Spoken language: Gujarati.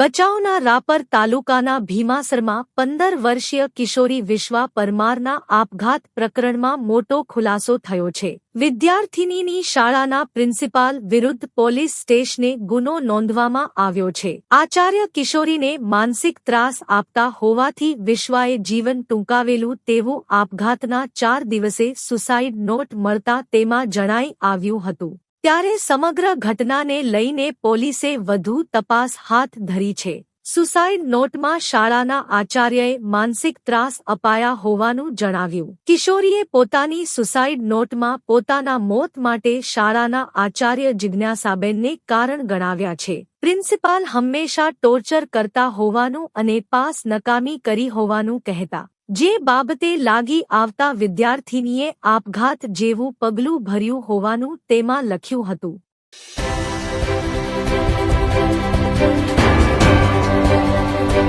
બચાવના રાપર તાલુકાના ભીમાસરમાં પંદર વર્ષીય કિશોરી વિશ્વા પરમારના આપઘાત પ્રકરણમાં મોટો ખુલાસો થયો છે. વિદ્યાર્થિનીની શાળાના પ્રિન્સિપાલ વિરુદ્ધ પોલીસ સ્ટેશને ગુનો નોંધવામાં આવ્યો છે. આચાર્ય કિશોરીને માનસિક ત્રાસ આપતા હોવાથી વિશ્વાએ જીવન ટૂંકાવેલું તેવું આપઘાતના ચાર દિવસે સુસાઇડ નોટ મળતા તેમાં જણાઈ આવ્યું હતું. ત્યારે સમગ્ર ઘટનાને લઈને પોલીસે વધુ તપાસ હાથ ધરી છે. સુસાઇડ નોટમાં શાળાના આચાર્યએ માનસિક ત્રાસ અપાયા હોવાનું જણાવ્યું. કિશોરીએ પોતાની સુસાઇડ નોટમાં પોતાના મોત માટે શાળાના આચાર્ય જિજ્ઞાસાબેનને કારણ ગણાવ્યા છે. પ્રિન્સિપાલ હંમેશા ટોર્ચર કરતા હોવાનું અને પાસ નકામી કરી હોવાનું કહેતા જે બાબતે લાગી આવતા વિદ્યાર્થીનીએ આપઘાત જેવું પગલું ભર્યું હોવાનું તેમાં લખ્યું હતું.